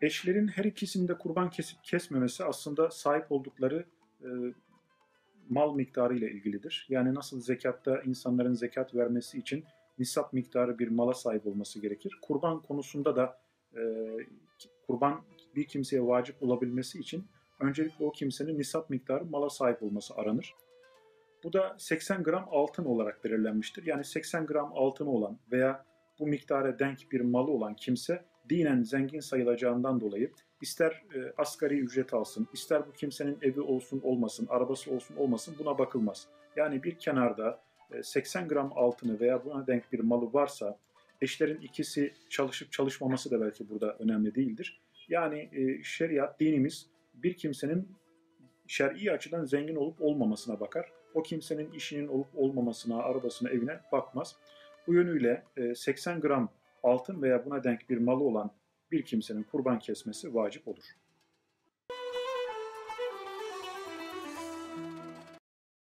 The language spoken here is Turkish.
Eşlerin her ikisinde kurban kesip kesmemesi aslında sahip oldukları e, mal miktarı ile ilgilidir. Yani nasıl zekatta insanların zekat vermesi için nisap miktarı bir mala sahip olması gerekir. Kurban konusunda da e, kurban bir kimseye vacip olabilmesi için öncelikle o kimsenin nisap miktarı mala sahip olması aranır. Bu da 80 gram altın olarak belirlenmiştir. Yani 80 gram altını olan veya bu miktara denk bir malı olan kimse dinen zengin sayılacağından dolayı ister e, asgari ücret alsın, ister bu kimsenin evi olsun olmasın, arabası olsun olmasın buna bakılmaz. Yani bir kenarda e, 80 gram altını veya buna denk bir malı varsa eşlerin ikisi çalışıp çalışmaması da belki burada önemli değildir. Yani e, şeriat, dinimiz bir kimsenin şer'i açıdan zengin olup olmamasına bakar. O kimsenin işinin olup olmamasına, arabasına, evine bakmaz. Bu yönüyle 80 gram altın veya buna denk bir malı olan bir kimsenin kurban kesmesi vacip olur.